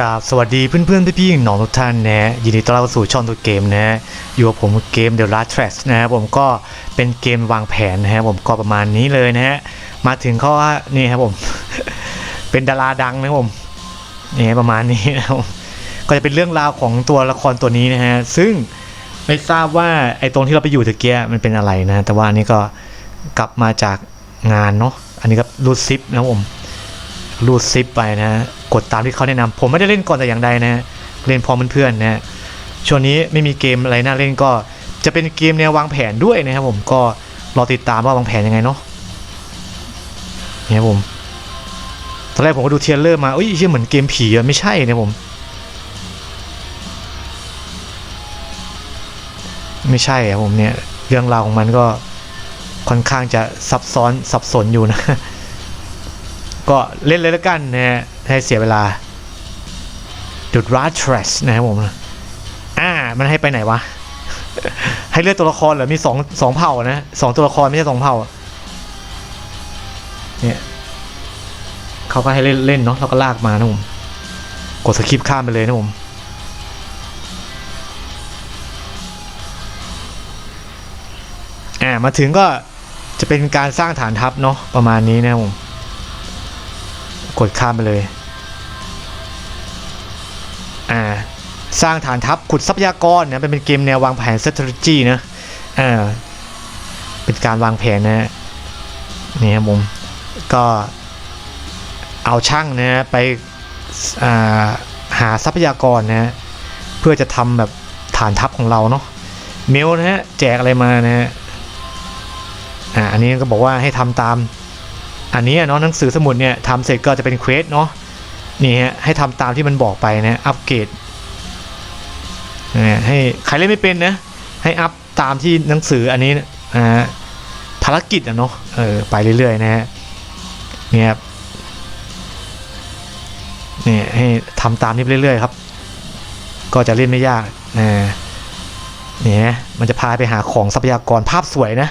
กราบสวัสดีเพื่อนๆพี่ๆน้องทุกท่านนะ ยินดีต้อนรับสู่ช่องตัวเกมนะ อยู่กับผมเกม The Last Trash นะครับผมก็เป็นเกมวางแผนนะฮะผมก็ประมาณนี้เลยนะฮะ มาถึงขาว่านี่ครับผม เป็นดาราดังนะผมนี่ประมาณนี้นะผมก็จะเป็นเรื่องราวของตัวละครตัวนี้นะฮะ ซึ่งไม่ทราบว่าไอ้ตรงที่เราไปอยู่ตะเกียมันเป็นอะไรนะ แต่ว่านนี้ก็กลับมาจากงานเนาะ อันนี้ก็รูดซิปนะผมรูดซิปไปนะ กดตามที่เขาแนะนำผมไม่ได้เล่นก่อนแต่อย่างใดนะฮะเล่นพร้อมเพื่อนๆนะฮะช่วงนี้ไม่มีเกมอะไรน่าเล่นก็จะเป็นเกมแนววางแผนด้วยนะครับผมก็รอติดตามว่าวางแผนยังไงเนาะเนี่ยครับผมตอนแรกผมก็ดูเทรลเลอร์มาอุ้ยเชื่อเหมือนเกมผีอะไม่ใช่นะผม ไม่ใช่อะผมเนี่ยเรื่องราวของมันก็ค่อนข้างจะซับซ้อนสับสนอยู่นะ ก็เล่นเลยแล้วกันนะฮะ ให้เสียเวลา The r a t r a s นะครับผมอ่ามันให้ไปไหนวะ ให้เลือกตัวละครเหรอมีสองสองเผ่านะสองตัวละครไม่ใช่สองเผ่าเนี่ยเขาก็ให้เล่นเล่นเนาะเราก็ลากมานะผมกดสคริปข้ามไปเลยนะผมอ่ามาถึงก็จะเป็นการสร้างฐานทัพเนาะประมาณนี้นะผมกดข้ามไปเลย อ่าสร้างฐานทัพขุดทรัพยากรนะเป็นเป็นเกมแนววางแผน strategy นะอ่าเป็นการวางแผนนะฮะนี่ครับผมก็เอาช่างนะไปาหาทรัพยากรนะฮะเพื่อจะทำแบบฐานทัพของเราเนาะเมลนะฮะแจกอะไรมานะฮะอ่าอันนี้ก็บอกว่าให้ทำตาม อันนี้เนาะหนังสือสมุดเนี่ยทำเสร็จก็จะเป็นเควสเนาะ นี่ฮะให้ทำตามที่มันบอกไปนะอัปเกรดนะให้ใครเล่นไม่เป็นนะให้อัพตามที่หนังสืออันนี้นะฮะภารกิจอะเนาะเออไปเรื่อยๆนะฮะเนี่ยครับเนี่ยให้ทำตามนี้ไปเรื่อยๆครับ ก็จะเล่นไม่ยากนะเนี่ยมันจะพาไปหาของทรัพยากรภาพสวยนะ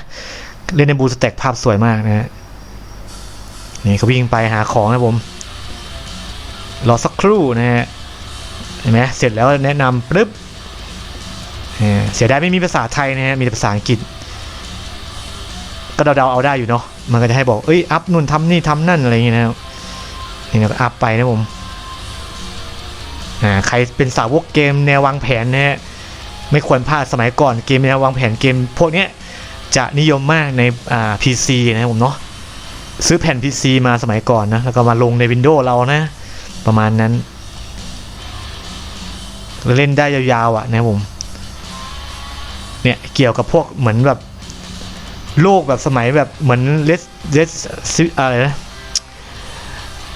เล่นในบูสแต็กภาพสวยมากนะฮะนี่เขาวิ่งไปหาของนะผม รอสักครู่นะฮะเห็นไหมเสร็จแล้วแนะนำปึ๊บเสียดายไม่มีภาษาไทยนะฮะมีแต่ภาษาอังกฤษ ก็เดาๆเอาได้อยู่เนาะมันก็จะให้บอกเอ้ยอัพนู่นทำนี่ทำนั่นอะไรอย่างเงี้ยนะครับนี่เราก็อัพไปนะผมอ่าใครเป็นสาวกเกมแนววางแผนนะฮะไม่ควรพลาดสมัยก่อนเกมแนววางแผนเกมพวกเนี้ยจะนิยมมากในอ่า PC นะครับผมเนาะซื้อแผ่น PC มาสมัยก่อนนะแล้วก็มาลงใน Windows เรานะ ประมาณนั้น เล่นได้ยาวๆอะนะผมเนี่ยเกี่ยวกับพวกเหมือนแบบโลกแบบสมัยแบบเหมือนเลสเลสอะไรนะ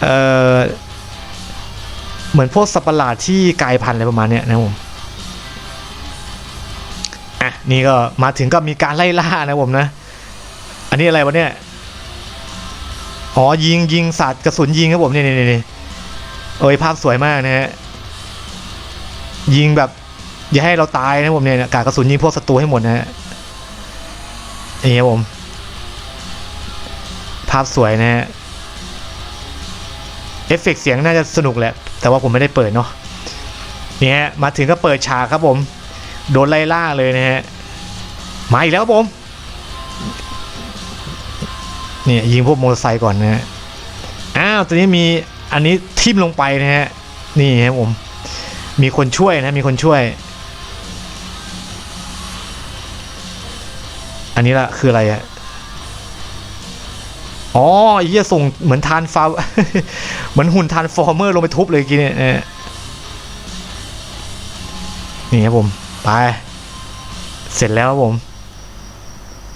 เออเหมือนพวกสัตว์ประหลาดที่กลายพันธุ์อะไรประมาณเนี้ยนะผมอะนี่ก็มาถึงก็มีการไล่ล่านะผมนะ อันนี้อะไรวะเนี่ยอ๋อยิงยิงสัตว์กระสุนยิงครับผมนี่นี่นี่ โอ้ยภาพสวยมากนะฮะยิงแบบ อย่าให้เราตายนะผมเนี่ยกากระสุนยิงพวกศัตรูให้หมดนะฮะนี่ครับผม ภาพสวยนะฮะเอฟเฟกต์เสียงน่าจะสนุกแหละ แต่ว่าผมไม่ได้เปิดเนาะนี่ฮะมาถึงก็เปิดฉากครับผม โดนไล่ล่าเลยนะฮะมาอีกแล้วครับผมเนี่ยยิงพวกมอเตอร์ไซค์ก่อนนะฮะอ้าวตัวนี้มี อันนี้ทิ่มลงไปนะฮะ นี่ครับผม มีคนช่วยนะ มีคนช่วย อันนี้ละคืออะไรอะอ๋อไอ้เหี้ยส่งเหมือนทานฟาเหมือนหุ่นทานฟอร์เมอร์ลงไปทุบเลยกี้เนี่ยนี่ครับผม ไป เสร็จแล้วครับผม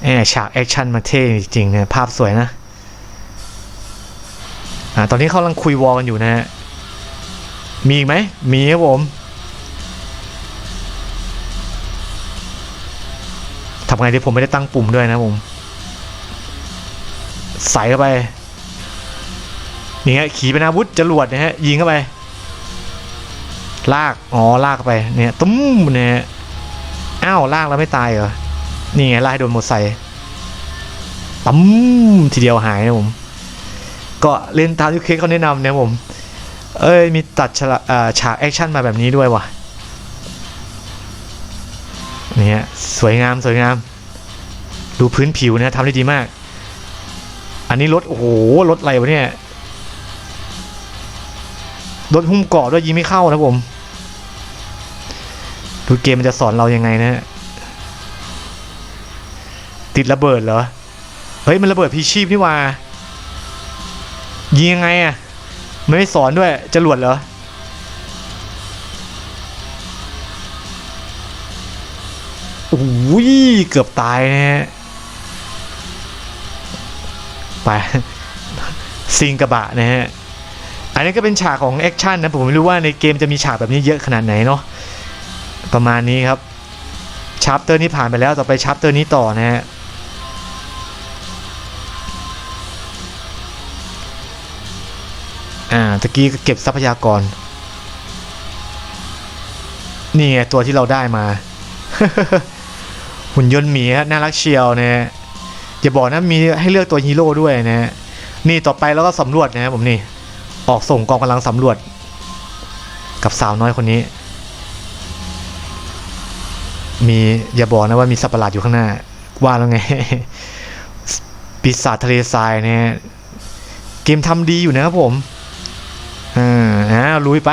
แอบฉากแอคชั่นมาเท่จริงๆนะภาพสวยนะ อ่าตอนนี้เขากำลังคุยวอลกันอยู่นะฮะ มีอีกไหม มีครับผมทำไงดีผมไม่ได้ตั้งปุ่มด้วยนะผม ใส่เข้าไป นี่ฮะขี่เป็นอาวุธจรวดนะฮะ ยิงเข้าไป ลาก อ๋อ ลากไป เนี่ย ตุ้มเนี่ยอ้าวลากแล้วไม่ตายเหรอ นี่ไงลากให้โดนมอเตอร์ไซค์ตั้มทีเดียวหายนะผม ก็เล่นตามที่เคสเขาแนะนำเนี่ยผม เอ้ยมีตัดฉาอ่าฉากแอคชั่นมาแบบนี้ด้วยว่ะเนี่ยสวยงามสวยงาม ดูพื้นผิวนะทำได้ดีมาก อันนี้รถโอ้โหรถอะไรวะเนี่ยรถหุ้มเกาะด้วยยิงไม่เข้านะผม ดูเกมมันจะสอนเรายังไงนะ ติดระเบิดเหรอ เฮ้ยมันระเบิดพีชีพนี่ว่า ยิงยังไงอะไม่ได้สอนด้วยจรวดเหรอโอ้ยเกือบตายนะฮะไปซิงกระบะนะฮะอันนี้ก็เป็นฉากของแอคชั่นนะผมไม่รู้ว่าในเกมจะมีฉากแบบนี้เยอะขนาดไหนเนาะประมาณนี้ครับชาร์ปเตอร์นี้ผ่านไปแล้วต่อไปชาร์ปเตอร์นี้ต่อนะฮะ อ่าตะกี้เก็บทรัพยากร นี่ไงตัวที่เราได้มา หุ่นยนต์หมีฮะน่ารักเชียวนะอย่าบอกนะมีให้เลือกตัวฮีโร่ด้วยนะนี่ต่อไปเราก็สำรวจนะครับผมนี่ ออกส่งกองกำลังสำรวจ กับสาวน้อยคนนี้ มีอย่าบอกนะว่ามีสัตว์ประหลาดอยู่ข้างหน้า ว่าแล้วไงปีศาจทะเลทรายนะฮะเกมทำดีอยู่นะครับผม อ่าอ่าลุยไป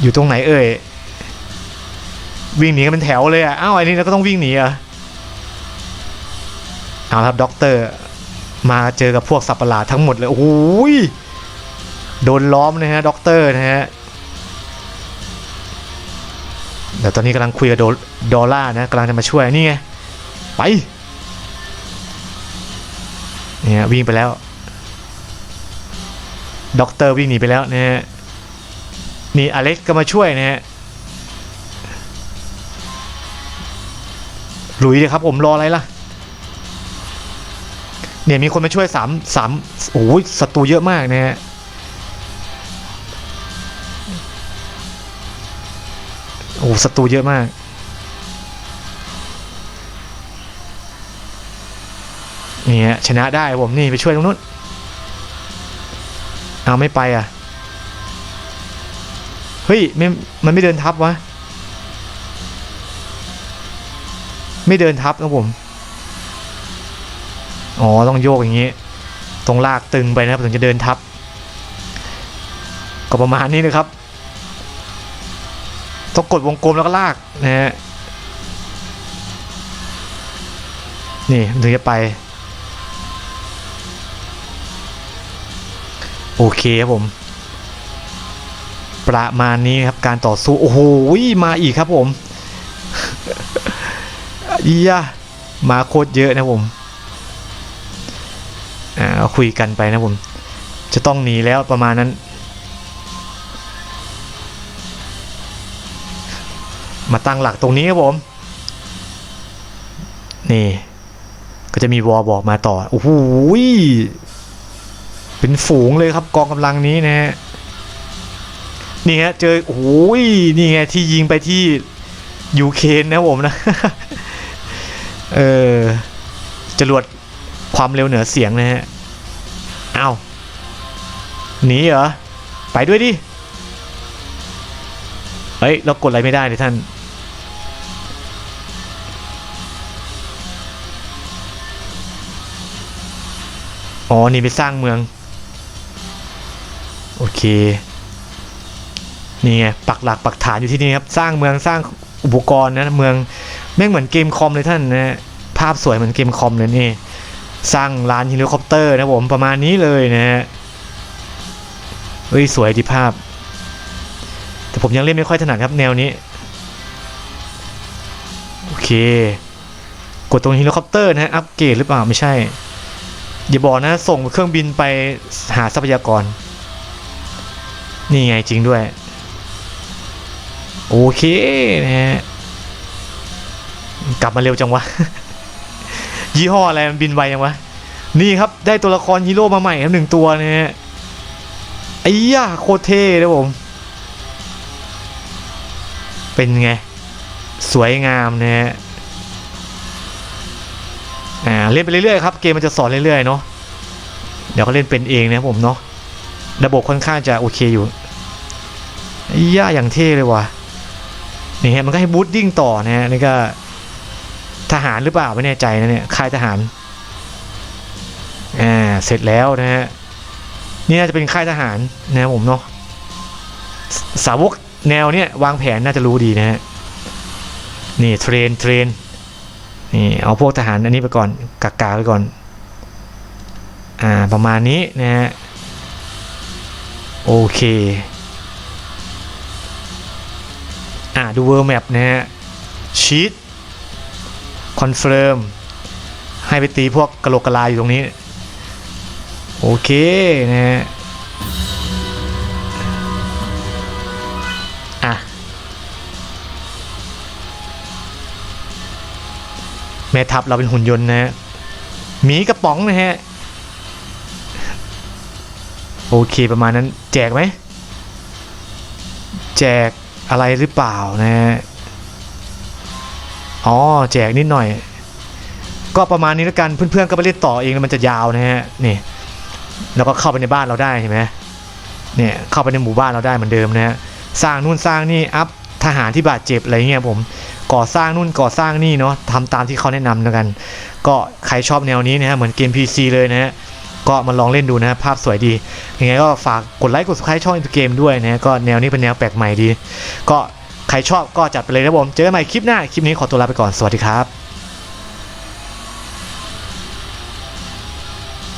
อยู่ตรงไหนเอ่ย วิ่งหนีกันเป็นแถวเลยอะอ้าวไอ้นี่เราก็ต้องวิ่งหนีเหรอะเอาละครับด็อกเตอร์ มาเจอกับพวกสัตว์ประหลาดทั้งหมดเลยโอ้ยโดนล้อมนะฮะด็อกเตอร์นะฮะเดี๋ยวตอนนี้กำลังคุยกับโดดอลล่านะกำลังจะมาช่วยนี่ไงไปเนี่ยวิ่งไปแล้ว ด็อกเตอร์วิ่งหนีไปแล้วนะฮะนี่อเล็กก็มาช่วยนะฮะหลุยเลยครับผมรออะไรล่ะ เนี่ยมีคนมาช่วยสามสามโอ้ยศัตรูเยอะมากนะฮะโอ้ศัตรูเยอะมากนี่ฮะชนะได้ผมนี่ไปช่วยตรงนู้น เอาไม่ไปอะ เฮ้ยไม่มันไม่เดินทับวะ ไม่เดินทับนะผม อ๋อต้องโยกอย่างนี้ ตรงลากตึงไปนะครับถึงจะเดินทับ ก็ประมาณนี้นะครับ ต้องกดวงกลมแล้วก็ลากนะฮะ นี่ถึงจะไป โอเคครับผม ประมาณนี้ครับการต่อสู้ โอ้โหมาอีกครับผมอียะมาโคตรเยอะนะผมอ่าคุยกันไปนะผม จะต้องหนีแล้วประมาณนั้นมาตั้งหลักตรงนี้ครับผม นี่ ก็จะมีวอบอกมาต่อ โอ้โห เป็นฝูงเลยครับกองกำลังนี้นะฮะนี่ฮะเจอโอ้ยนี่ไงที่ยิงไปที่ยูเครนนะผมนะเออจรวดความเร็วเหนือเสียงนะฮะเอาหนีเหรอ ไปด้วยดิ เฮ้ย เรากดอะไรไม่ได้เลยท่าน อ๋อ นี่ไปสร้างเมือง เค นี่ไงปักหลักปักฐานอยู่ที่นี่ครับ สร้างเมืองสร้างอุปกรณ์นะเมืองแม่งเหมือนเกมคอมเลยท่านนะภาพสวยเหมือนเกมคอมเลยนี่สร้างลานเฮลิคอปเตอร์นะผมประมาณนี้เลยนะฮะเฮ้ยสวยดีภาพ แต่ผมยังเล่นไม่ค่อยถนัดครับแนวนี้ โอเค กดตรงเฮลิคอปเตอร์นะฮะอัปเกรดหรือเปล่าไม่ใช่ อย่าบอกนะส่งเครื่องบินไปหาทรัพยากร นี่ไงจริงด้วย โอเคนะฮะกลับมาเร็วจังวะ ยี่ห้ออะไรมันบินไวยังวะ นี่ครับได้ตัวละครฮีโร่มาใหม่ครับหนึ่งตัวนะฮะไอ้ย่าโคตรเท่เลยผม เป็นไง สวยงามนะฮะอ่าเล่นไปเรื่อยๆครับ เกมมันจะสอนเรื่อยๆเนาะเดี๋ยวเขาเล่นเป็นเองนะผมเนาะระบบค่อนข้างจะโอเคอยู่ ย่าอย่างเท่เลยว่ะนี่ฮะมันก็ให้บูตดิ้งต่อนะฮะนี่ก็ทหารหรือเปล่าไม่แน่ใจนะเนี่ยค่ายทหารอ่าเสร็จแล้วนะฮะนี่น่าจะเป็นค่ายทหารนะผมเนาะสสาวกแนวเนี้ยวางแผนน่าจะรู้ดีนะฮะนี่เทรนเทรนนี่เอาพวกทหารอันนี้ไปก่อนกากาไปก่อนอ่าประมาณนี้นะฮะโอเค อ่าดูเวอร์แมปนะฮะชีตคอนเฟิร์มให้ไปตีพวกกะโหลกกะลาอยู่ตรงนี้ โอเคนะฮะอะแม่ทัพเราเป็นหุ่นยนต์นะฮะหมีกระป๋องนะฮะ โอเคประมาณนั้น แจกไหม แจก อะไรหรือเปล่านะฮะอ๋อแจกนิดหน่อย ก็ประมาณนี้แล้วกันเพื่อนๆก็ไปเล่นต่อเองมันจะยาวนะฮะนี่แล้วก็เข้าไปในบ้านเราได้เห็นไหมเนี่ยเข้าไปในหมู่บ้านเราได้เหมือนเดิมนะฮะสร้างนู่นสร้างนี่อัพทหารที่บาดเจ็บอะไรเงี้ยผมก่อสร้างนู่นก่อสร้างนี่เนาะทำตามที่เขาแนะนำแล้วกัน ก็ใครชอบแนวนี้นะฮะเหมือนเกม PC เลยนะฮะ ก็มาลองเล่นดูนะภาพสวยดียังไงก็ฝากกดไลค์กดซับสไครต์ช่องอินเตอร์เกมด้วยนะก็แนวนี้เป็นแนวแปลกใหม่ดี ก็ใครชอบก็จัดไปเลยนะผมเจอกันใหม่คลิปหน้าคลิปนี้ขอตัวลาไปก่อนสวัสดีครับ